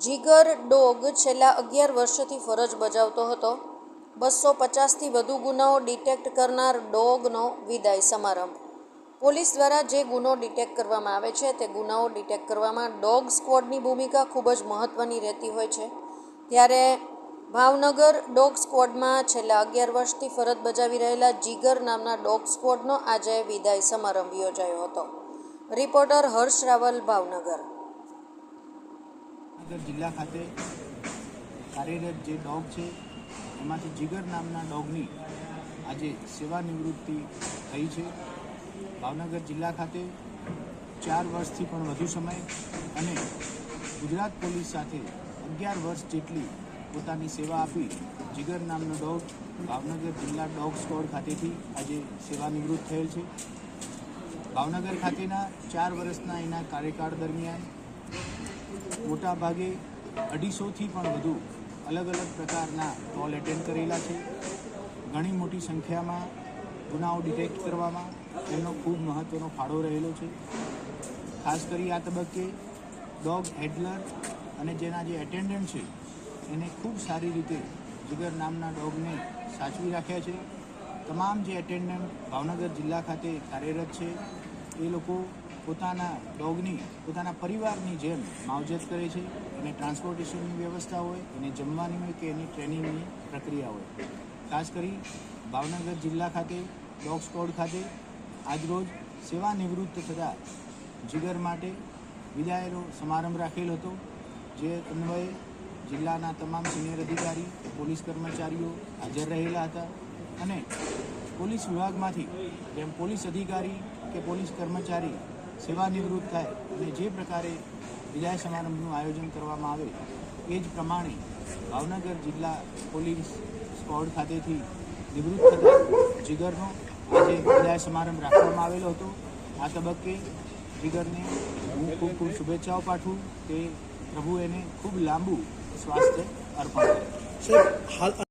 જીગર dog છેલ્લા અગિયાર વર્ષથી ફરજ બજાવતો હતો. બસો પચાસથી વધુ ગુનાઓ ડિટેક્ટ કરનાર ડોગનો વિદાય સમારંભ. પોલીસ દ્વારા જે ગુનો ડિટેક્ટ કરવામાં આવે છે, તે ગુનાઓ ડિટેક્ટ કરવામાં ડોગ સ્ક્વોડની ભૂમિકા ખૂબ જ મહત્ત્વની રહેતી હોય છે. ત્યારે ભાવનગર ડોગ સ્ક્વોડમાં છેલ્લા અગિયાર વર્ષથી ફરજ બજાવી રહેલા જીગર નામના ડોગ સ્ક્વોડનો આજે વિદાય સમારંભ યોજાયો હતો. રિપોર્ટર હર્ષ રાવલ, ભાવનગર. ભાવનગર જિલ્લા ખાતે કાર્યરત જે ડોગ છે, એમાંથી જીગર નામના ડોગની આજે સેવા નિવૃત્તિ થઈ છે. ભાવનગર જિલ્લા ખાતે ચાર વર્ષથી પણ વધુ સમય અને ગુજરાત પોલીસ સાથે અગિયાર વર્ષ જેટલી પોતાની સેવા આપી જીગર નામનો ડોગ ભાવનગર જિલ્લા ડોગ સ્કોડ ખાતેથી આજે સેવા નિવૃત્ત થયેલ છે. ભાવનગર ખાતેના ચાર વર્ષના એના કાર્યકાળ દરમિયાન મોટા ભાગે અઢીસોથી પણ વધુ અલગ અલગ પ્રકારના કોલ એટેન્ડ કરેલા છે. ઘણી મોટી સંખ્યામાં ગુનાઓ ડિટેક્ટ કરવામાં એમનો ખૂબ મહત્ત્વનો ફાળો રહેલો છે. ખાસ કરી આ તબક્કે ડોગ હેડલર અને જેના જે એટેન્ડન્ટ છે, એને ખૂબ સારી રીતે જીગર નામના ડોગને સાચવી રાખ્યા છે. તમામ જે એટેન્ડન્ટ ભાવનગર જિલ્લા ખાતે કાર્યરત છે, એ લોકો પોતાના ડોગની, પોતાના પરિવારની જેમ માવજત કરે છે, એને ટ્રાન્સપોર્ટેશનની વ્યવસ્થા હોય, એને જમવાની હોય કે એની ટ્રેનિંગની પ્રક્રિયા હોય. ખાસ કરી ભાવનગર જિલ્લા ખાતે, ડોગ સ્કોડ ખાતે આજરોજ સેવા નિવૃત્ત થતા જીગર માટે વિદાયનો સમારંભ રાખેલ હતો, જે અન્વયે જિલ્લાના તમામ સિનિયર અધિકારી, પોલીસ કર્મચારીઓ હાજર રહેલા હતા અને પોલીસ વિભાગમાંથી જેમ પોલીસ અધિકારી કે પોલીસ કર્મચારી સેવા નિવૃત્ત થાય અને જે પ્રકારે વિદાય સમારંભનું આયોજન કરવામાં આવે, એ જ પ્રમાણે ભાવનગર જિલ્લા પોલીસ સ્કોડ ખાતેથી નિવૃત્ત થતા જીગરનો આજે વિદાય સમારંભ રાખવામાં આવેલો હતો. આ તબક્કે જીગરને હું ખૂબ ખૂબ શુભેચ્છાઓ પાઠવું, કે પ્રભુ એને ખૂબ લાંબુ સ્વાસ્થ્ય અર્પણ કરે.